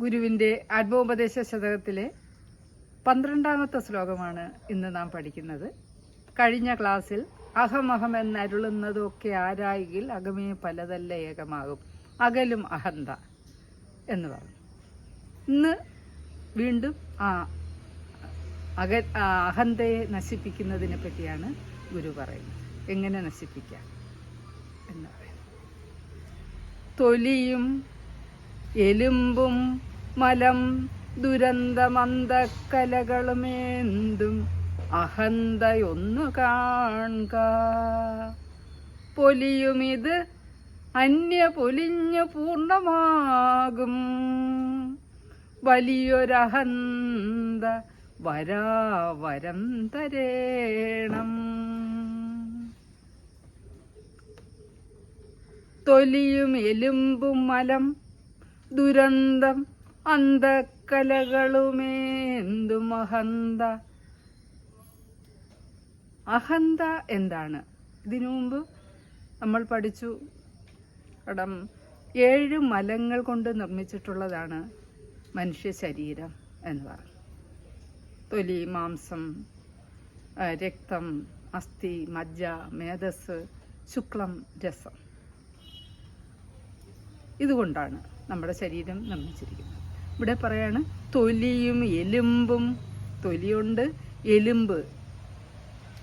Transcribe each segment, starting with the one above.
ഗുരുവിന്റെ ആത്മോപദേശ ശതകത്തിലെ പന്ത്രണ്ടാമത്തെ ശ്ലോകമാണ് ഇന്ന് നാം പഠിക്കുന്നത്. കഴിഞ്ഞ ക്ലാസ്സിൽ അഹമഹം അഹം എന്നരുളുന്നതൊക്കെ ആരായെങ്കിൽ അകമേ പലതല്ല ഏകമാകും. അകലും അഹന്ത എന്ന് പറഞ്ഞു. ഇന്ന് വീണ്ടും ആ അക അഹന്തയെ നശിപ്പിക്കുന്നതിനെ പറ്റിയാണ് ഗുരു പറയുന്നത്. എങ്ങനെ നശിപ്പിക്കാം എന്ന് പറയുന്നത്. തൊലിയും എലുമ്പും മലം ദുരന്തമന്തക്കലകളുമേന്തും അഹന്തയൊന്നു കാൺക പൊലിയുമിത് അന്യ പൊലിഞ്ഞു പൂർണമാകും. വലിയൊരഹന്ത വരാവരം തരേണം. തൊലിയും എലുമ്പും മലം ദുരന്തം അന്തക്കലകളുമേന്തും മഹന്ത. അഹന്ത എന്താണ്? ഇതിനു മുമ്പ് നമ്മൾ പഠിച്ചു. കടം ഏഴ് മലങ്ങൾ കൊണ്ട് നിർമ്മിച്ചിട്ടുള്ളതാണ് മനുഷ്യ ശരീരം എന്ന് പറഞ്ഞു. തൊലി മാംസം രക്തം അസ്ഥി മജ്ജ മേധസ് ശുക്ലം രസം. ഇതുകൊണ്ടാണ് നമ്മുടെ ശരീരം നിർമ്മിച്ചിരിക്കുന്നത്. ഇവിടെ പറയാണ് തൊലിയും എലുമ്പും തൊലിയുണ്ട് എലുമ്പ്.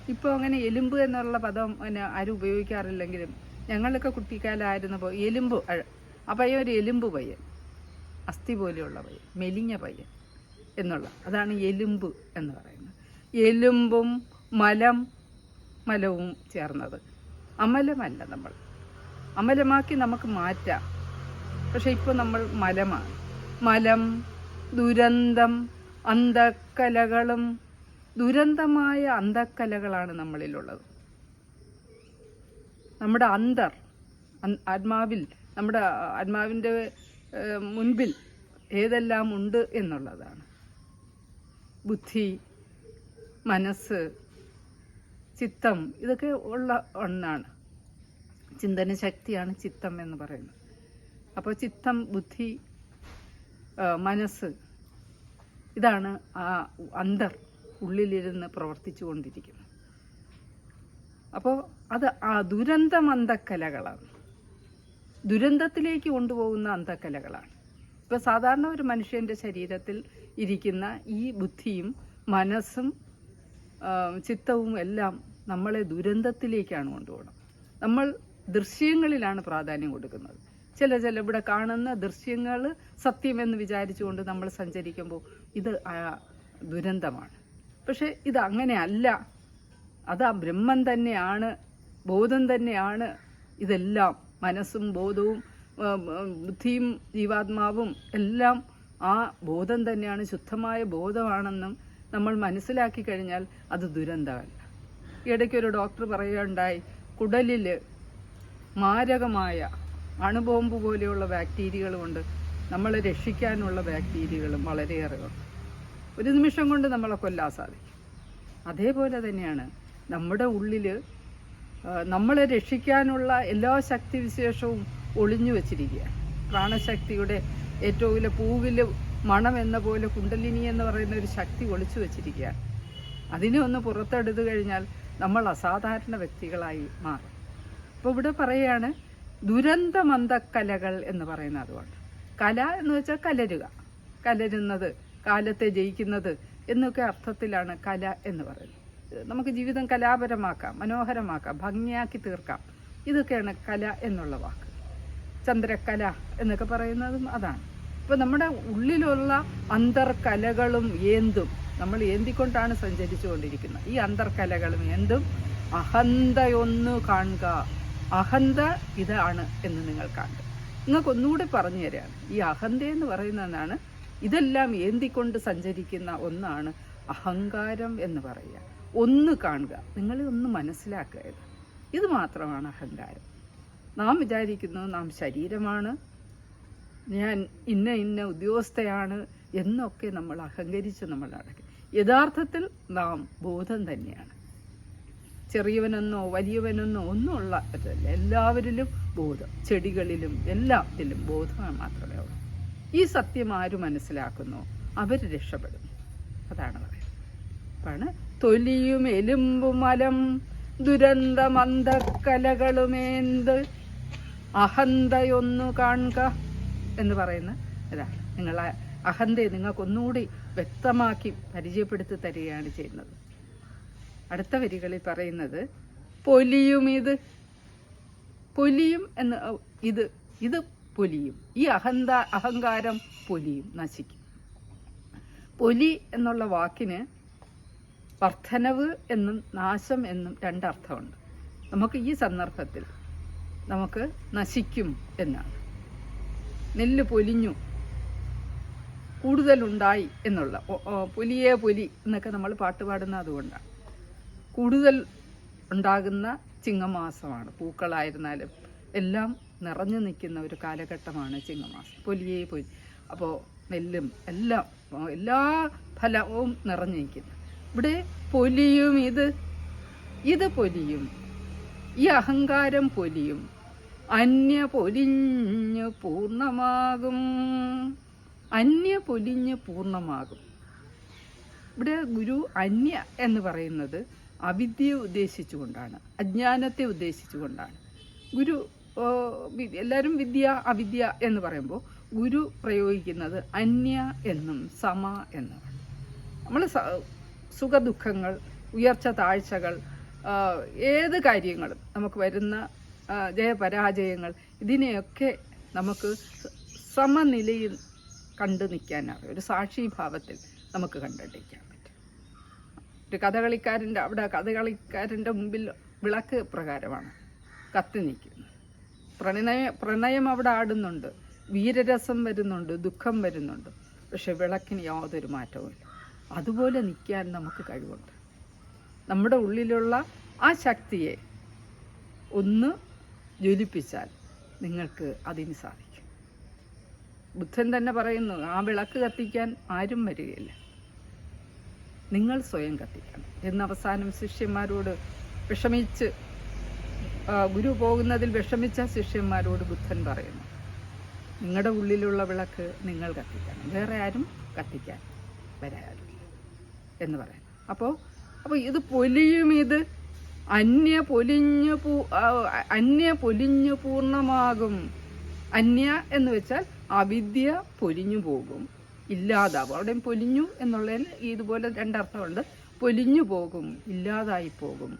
ഇപ്പോൾ അങ്ങനെ എലുമ്പ് എന്നുള്ള പദം പിന്നെ ആരും ഉപയോഗിക്കാറില്ലെങ്കിലും ഞങ്ങളൊക്കെ കുട്ടിക്കാലായിരുന്നപ്പോൾ എലുമ്പ് ആ പയ്യൻ ഒരു എലുമ്പ് പയ്യൻ അസ്ഥി പോലെയുള്ള പയ്യൻ മെലിഞ്ഞ പയ്യൻ എന്നുള്ള അതാണ് എലുമ്പ് എന്ന് പറയുന്നത്. എലുമ്പും മലം മലവും ചേർന്നത്. അമലമല്ല നമ്മൾ. അമലമാക്കി നമുക്ക് മാറ്റാം. പക്ഷെ ഇപ്പോൾ നമ്മൾ മലമാണ്. മലം ദുരന്തം അന്തക്കലകളും ദുരന്തമായ അന്തക്കലകളാണ് നമ്മളിലുള്ളത്. നമ്മുടെ അന്തർ ആത്മാവിൽ നമ്മുടെ ആത്മാവിന്റെ മുൻപിൽ ഏതെല്ലാം ഉണ്ട് എന്നുള്ളതാണ്. ബുദ്ധി മനസ്സ് ചിത്തം ഇതൊക്കെ ഉള്ള ഒന്നാണ്. ചിന്തന ശക്തിയാണ് ചിത്തം എന്ന് പറയുന്നത്. അപ്പോൾ ചിത്തം ബുദ്ധി മനസ്സ്. ഇതാണ് ആ അന്തർ ഉള്ളിലിരുന്ന് പ്രവർത്തിച്ചു കൊണ്ടിരിക്കുന്നത് അപ്പോൾ അത് ആ ദുരന്തം അന്തക്കലകളാണ്. ദുരന്തത്തിലേക്ക് കൊണ്ടുപോകുന്ന അന്തക്കലകളാണ്. ഇപ്പോൾ സാധാരണ ഒരു മനുഷ്യന്റെ ശരീരത്തിൽ ഇരിക്കുന്ന ഈ ബുദ്ധിയും മനസ്സും ചിത്തവും എല്ലാം നമ്മളെ ദുരന്തത്തിലേക്കാണ് കൊണ്ടുപോകണം നമ്മൾ ദൃശ്യങ്ങളിലാണ് പ്രാധാന്യം കൊടുക്കുന്നത്. ചില ചില ഇവിടെ കാണുന്ന ദൃശ്യങ്ങൾ സത്യമെന്ന് വിചാരിച്ചുകൊണ്ട് നമ്മൾ സഞ്ചരിക്കുമ്പോൾ ഇത് ദുരന്തമാണ്. പക്ഷേ ഇത് അങ്ങനെയല്ല അത് ആ ബ്രഹ്മം തന്നെയാണ് ബോധം തന്നെയാണ് ഇതെല്ലാം. മനസ്സും ബോധവും ബുദ്ധിയും ജീവാത്മാവും എല്ലാം ആ ബോധം തന്നെയാണ് ശുദ്ധമായ ബോധമാണെന്നും നമ്മൾ മനസ്സിലാക്കി കഴിഞ്ഞാൽ അത് ദുരന്തമല്ല. ഇടയ്ക്കൊരു ഡോക്ടർ പറയുകയുണ്ടായി കുടലിൽ മാരകമായ അണുബോംബ് പോലെയുള്ള ബാക്ടീരിയകളുമുണ്ട് നമ്മളെ രക്ഷിക്കാനുള്ള ബാക്ടീരിയകളും വളരെയേറെ ഉണ്ട്. ഒരു നിമിഷം കൊണ്ട് നമ്മളെ കൊല്ലാൻ സാധിക്കും. അതേപോലെ തന്നെയാണ് നമ്മുടെ ഉള്ളിൽ നമ്മളെ രക്ഷിക്കാനുള്ള എല്ലാ ശക്തിവിശേഷവും ഒളിഞ്ഞു വച്ചിരിക്കുക പ്രാണശക്തിയുടെ ഏറ്റവും വലിയ പൂവിൽ മണം എന്ന പോലെ കുണ്ടലിനി എന്ന് പറയുന്ന ഒരു ശക്തി ഒളിച്ചു വച്ചിരിക്കുക അതിനെ ഒന്ന് പുറത്തെടുത്തു കഴിഞ്ഞാൽ നമ്മൾ അസാധാരണ വ്യക്തികളായി മാറും. അപ്പോൾ ഇവിടെ പറയുകയാണ് ദുരന്തമന്തക്കലകൾ എന്ന് പറയുന്നത് അതുകൊണ്ട്. കല എന്ന് വെച്ചാൽ കലരുക. കലരുന്നത് കാലത്തെ ജയിക്കുന്നത് എന്നൊക്കെ അർത്ഥത്തിലാണ് കല എന്ന് പറയുന്നത്. നമുക്ക് ജീവിതം കലാപരമാക്കാം മനോഹരമാക്കാം ഭംഗിയാക്കി തീർക്കാം. ഇതൊക്കെയാണ് കല എന്നുള്ള വാക്ക്. ചന്ദ്രകല എന്നൊക്കെ പറയുന്നതും അതാണ്. ഇപ്പം നമ്മുടെ ഉള്ളിലുള്ള അന്തർകലകളും ഏന്തും നമ്മൾ ഏന്തിക്കൊണ്ടാണ് സഞ്ചരിച്ചുകൊണ്ടിരിക്കുന്നത്? ഈ അന്തർകലകളും എന്തും അഹന്തയൊന്നു കാണുക. അഹന്ത ഇതാണ് എന്ന് നിങ്ങൾ കാണും നിങ്ങൾക്ക് ഒന്നുകൂടെ പറഞ്ഞു തരാണ് ഈ അഹന്ത എന്ന് പറയുന്നതാണ് ഇതെല്ലാം ഏന്തിക്കൊണ്ട് സഞ്ചരിക്കുന്ന ഒന്നാണ് അഹങ്കാരം എന്ന് പറയുക. ഒന്ന് കാണുക. നിങ്ങൾ ഒന്ന് മനസ്സിലാക്കുക ഇത് മാത്രമാണ് അഹങ്കാരം. നാം വിചാരിക്കുന്നു നാം ശരീരമാണ്. ഞാൻ ഇന്ന ഇന്ന ഉദ്യോഗസ്ഥയാണ് എന്നൊക്കെ നമ്മൾ അഹങ്കരിച്ച് നമ്മൾ നടക്കും. യഥാർത്ഥത്തിൽ നാം ബോധം തന്നെയാണ്. ചെറിയവനെന്നോ വലിയവനെന്നോ ഒന്നുമുള്ള പറ്റില്ല എല്ലാവരിലും ബോധം. ചെടികളിലും എല്ലാത്തിലും ബോധമാണ് മാത്രമേ ഉള്ളൂ. ഈ സത്യം ആര് മനസ്സിലാക്കുന്നു? അവർ രക്ഷപ്പെടും. അതാണ് പറയുന്നത്. അപ്പാണ് തൊലിയും എലുമ്പും മലം ദുരന്തമന്തക്കലകളുമേന്ത് അഹന്തയൊന്നു കാണുക എന്ന് പറയുന്ന ഇതാണ് നിങ്ങളെ അഹന്തയെ നിങ്ങൾക്കൊന്നുകൂടി വ്യക്തമാക്കി പരിചയപ്പെടുത്തി തരികയാണ് ചെയ്യുന്നത്. അടുത്ത വരികളിൽ പറയുന്നത് പൊലിയും ഇത്. പൊലിയും എന്ന് ഇത് ഇത് പൊലിയും. ഈ അഹന്ത അഹങ്കാരം പൊലിയും നശിക്കും. പൊലി എന്നുള്ള വാക്കിന് വർധനവ് എന്നും നാശം എന്നും രണ്ടർത്ഥമുണ്ട്. നമുക്ക് ഈ സന്ദർഭത്തിൽ നമുക്ക് നശിക്കും എന്നാണ്. നെല്ല് പൊലിഞ്ഞു കൂടുതലുണ്ടായി എന്നുള്ള പുലിയേ പുലി എന്നൊക്കെ നമ്മൾ പാട്ട് പാടുന്ന അതുകൊണ്ടാണ് കൂടുതൽ ഉണ്ടാകുന്ന ചിങ്ങമാസമാണ്. പൂക്കളായിരുന്നാലും എല്ലാം നിറഞ്ഞു നിൽക്കുന്ന ഒരു കാലഘട്ടമാണ് ചിങ്ങമാസം. പൊലിയേ പൊലി. അപ്പോൾ നെല്ലും എല്ലാം എല്ലാ ഫലവും നിറഞ്ഞു നിൽക്കുന്നു ഇവിടെ പൊലിയും ഇത് ഇത് പൊലിയും ഈ അഹങ്കാരം പൊലിയും അന്യ പൊലിഞ്ഞ് പൂർണമാകും. അന്യ പൊലിഞ്ഞ് പൂർണമാകും. ഇവിടെ ഗുരു അന്യ എന്ന് പറയുന്നത് അവിദ്യയെ ഉദ്ദേശിച്ചുകൊണ്ടാണ് അജ്ഞാനത്തെ ഉദ്ദേശിച്ചുകൊണ്ടാണ്. ഗുരു എല്ലാവരും വിദ്യ അവിദ്യ എന്ന് പറയുമ്പോൾ ഗുരു പ്രയോഗിക്കുന്നത് അന്യ എന്നും സമ എന്നും നമ്മൾ സുഖദുഃഖങ്ങൾ ഉയർച്ച താഴ്ചകൾ ഏത് കാര്യങ്ങളും നമുക്ക് വരുന്ന ജയപരാജയങ്ങൾ ഇതിനെയൊക്കെ നമുക്ക് സമനിലയിൽ കണ്ടു നിൽക്കാനാണ് ഒരു സാക്ഷിഭാവത്തിൽ നമുക്ക് പറ്റും ഒരു കഥകളിക്കാരന്റെ അവിടെ കഥകളിക്കാരന്റെ മുമ്പിൽ വിളക്ക് പ്രകാരമാണ്. കത്തി നിൽക്കുന്നത് പ്രണയ പ്രണയം അവിടെ ആടുന്നുണ്ട്. വീരരസം വരുന്നുണ്ട് ദുഃഖം വരുന്നുണ്ട്. പക്ഷെ വിളക്കിന് യാതൊരു മാറ്റവുമില്ല അതുപോലെ നിൽക്കാൻ നമുക്ക് കഴിവുണ്ട്. നമ്മുടെ ഉള്ളിലുള്ള ആ ശക്തിയെ ഒന്ന് ജ്വലിപ്പിച്ചാൽ നിങ്ങൾക്ക് അതിന് സാധിക്കും. ബുദ്ധൻ തന്നെ പറയുന്നു ആ വിളക്ക് കത്തിക്കാൻ ആരും വരികയില്ല. നിങ്ങൾ സ്വയം കത്തിക്കണം. എന്നവസാനം ശിഷ്യന്മാരോട് വിഷമിച്ച് ഗുരു പോകുന്നതിൽ വിഷമിച്ച ശിഷ്യന്മാരോട് ബുദ്ധൻ പറയുന്നു നിങ്ങളുടെ ഉള്ളിലുള്ള വിളക്ക് നിങ്ങൾ കത്തിക്കണം. വേറെ ആരും കത്തിക്കാൻ വരാറില്ല. എന്ന് പറയാം അപ്പോൾ അപ്പോൾ ഇത് പൊലിയും ഇത് അന്യ പൊലിഞ്ഞു പൂ അന്യ പൊലിഞ്ഞു പൂർണമാകും. അന്യ എന്ന് വെച്ചാൽ അവിദ്യ പൊലിഞ്ഞു പോകും. ഇല്ലാതാവും. അവിടെയും പൊലിഞ്ഞു എന്നുള്ളതിന് ഇതുപോലെ രണ്ടർത്ഥമുണ്ട്. പൊലിഞ്ഞു പോകും ഇല്ലാതായി പോകും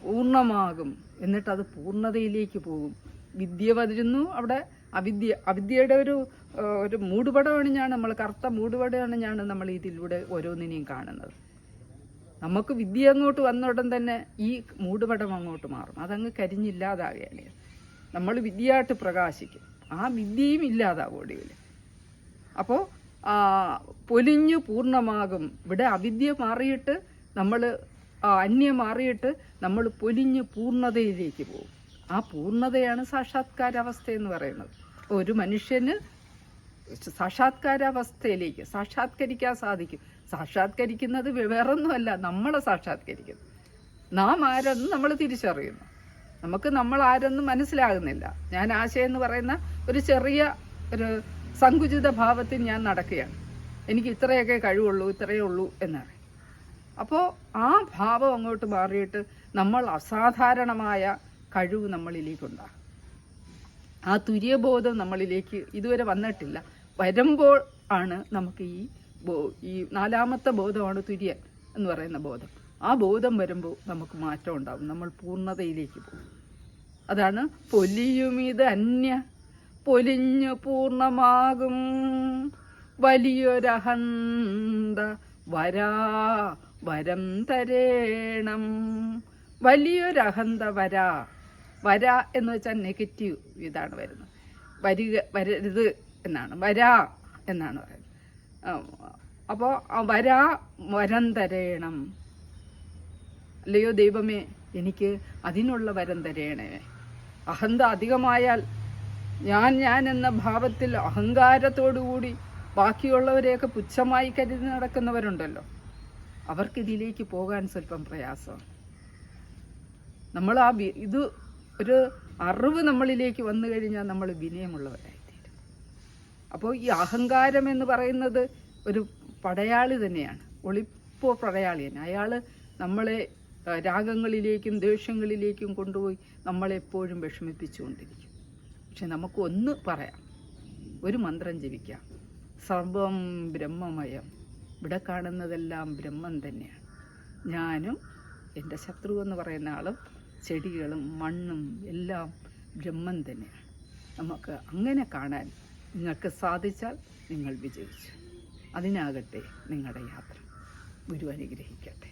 പൂർണമാകും. എന്നിട്ടത് പൂർണതയിലേക്ക് പോകും. വിദ്യ വരുന്നു അവിടെ അവിദ്യ അവിദ്യയുടെ ഒരു ഒരു ഒരു മൂടുപടമണിഞ്ഞാണ് നമ്മൾ കറുത്ത മൂടുപടമണിഞ്ഞാണ് നമ്മൾ ഇതിലൂടെ ഓരോന്നിനെയും കാണുന്നത്. നമുക്ക് വിദ്യ അങ്ങോട്ട് വന്ന ഉടൻ തന്നെ ഈ മൂടുപടം അങ്ങോട്ട് മാറും. അതങ്ങ് കരിഞ്ഞില്ലാതാകുകയാണ് നമ്മൾ വിദ്യയായിട്ട് പ്രകാശിക്കും. ആ വിദ്യയും ഇല്ലാതാവും ഒടുവിൽ. അപ്പോൾ പൊലിഞ്ഞു പൂർണമാകും. ഇവിടെ അവിദ്യ മാറിയിട്ട് നമ്മൾ അന്യം മാറിയിട്ട് നമ്മൾ പൊലിഞ്ഞ് പൂർണതയിലേക്ക് പോകും. ആ പൂർണതയാണ് സാക്ഷാത്കാരാവസ്ഥ എന്ന് പറയുന്നത്. ഒരു മനുഷ്യന് സാക്ഷാത്കാരാവസ്ഥയിലേക്ക് സാക്ഷാത്കരിക്കാൻ സാധിക്കും. സാക്ഷാത്കരിക്കുന്നത് വേറൊന്നുമല്ല നമ്മളെ സാക്ഷാത്കരിക്കുന്നു. നാം ആരെന്ന് നമ്മൾ തിരിച്ചറിയുന്നു. നമുക്ക് നമ്മൾ ആരെന്ന് മനസ്സിലാകുന്നില്ല. ഞാൻ ആശയം എന്ന് പറയുന്ന ഒരു ചെറിയ ഒരു സങ്കുചിത ഭാവത്തിൽ ഞാൻ നടക്കുകയാണ്. എനിക്ക് ഇത്രയൊക്കെ കഴിവുള്ളൂ ഇത്രയേ ഉള്ളൂ എന്നാണ്. അപ്പോൾ ആ ഭാവം അങ്ങോട്ട് മാറിയിട്ട് നമ്മൾ അസാധാരണമായ കഴിവ് നമ്മളിലേക്കുണ്ടാകും ആ തുര്യബോധം നമ്മളിലേക്ക് ഇതുവരെ വന്നിട്ടില്ല. വരുമ്പോൾ ആണ് നമുക്ക് ഈ ഈ നാലാമത്തെ ബോധമാണ് തുര്യൻ എന്ന് പറയുന്ന ബോധം. ആ ബോധം വരുമ്പോൾ നമുക്ക് മാറ്റം ഉണ്ടാകും നമ്മൾ പൂർണതയിലേക്ക് പോകും. അതാണ് പൊലിയുമിത് അന്യ പൊലിഞ്ഞു പൂർണമാകും വലിയൊരഹന്ത വരാ വരം തരേണം. വലിയൊരഹന്ത വരാ വരാ എന്ന് വെച്ചാൽ നെഗറ്റീവ് ഇതാണ് വരുന്നത്. വരിക വരരുത് എന്നാണ്. വരാ എന്നാണ് പറയുന്നത്. അപ്പോൾ വരാ വരം തരേണം. അല്ലയോ ദൈവമേ എനിക്ക് അതിനുള്ള വരം തരേണേ അഹന്ത അധികമായാൽ ഞാൻ ഞാൻ എന്ന ഭാവത്തിൽ അഹങ്കാരത്തോടുകൂടി ബാക്കിയുള്ളവരെയൊക്കെ പുച്ഛമായി കരുതി നടക്കുന്നവരുണ്ടല്ലോ. അവർക്കിതിലേക്ക് പോകാൻ സ്വല്പം പ്രയാസമാണ്. നമ്മൾ ആ ഇത് ഒരു അറിവ് നമ്മളിലേക്ക് വന്നു കഴിഞ്ഞാൽ നമ്മൾ വിനയമുള്ളവരായിത്തീരും. അപ്പോൾ ഈ അഹങ്കാരം എന്ന് പറയുന്നത് ഒരു പടയാളി തന്നെയാണ്. ഒളിപ്പോ പടയാളി തന്നെ. അയാൾ നമ്മളെ രാഗങ്ങളിലേക്കും ദേഷ്യങ്ങളിലേക്കും കൊണ്ടുപോയി നമ്മളെപ്പോഴും വിഷമിപ്പിച്ചുകൊണ്ടിരിക്കും. പക്ഷെ നമുക്ക് ഒന്ന് പറയാം. ഒരു മന്ത്രം ജപിക്കാം. സർവം ബ്രഹ്മമയം. ഇവിടെ കാണുന്നതെല്ലാം ബ്രഹ്മം തന്നെയാണ്. ഞാനും എന്റെ ശത്രു എന്ന് പറയുന്ന ആളും ചെടികളും മണ്ണും എല്ലാം ബ്രഹ്മം തന്നെയാണ്. നമുക്ക് അങ്ങനെ കാണാൻ നിങ്ങൾക്ക് സാധിച്ചാൽ നിങ്ങൾ വിജയിച്ചു. അതിനാകട്ടെ നിങ്ങളുടെ യാത്ര. ഗുരു അനുഗ്രഹിക്കട്ടെ.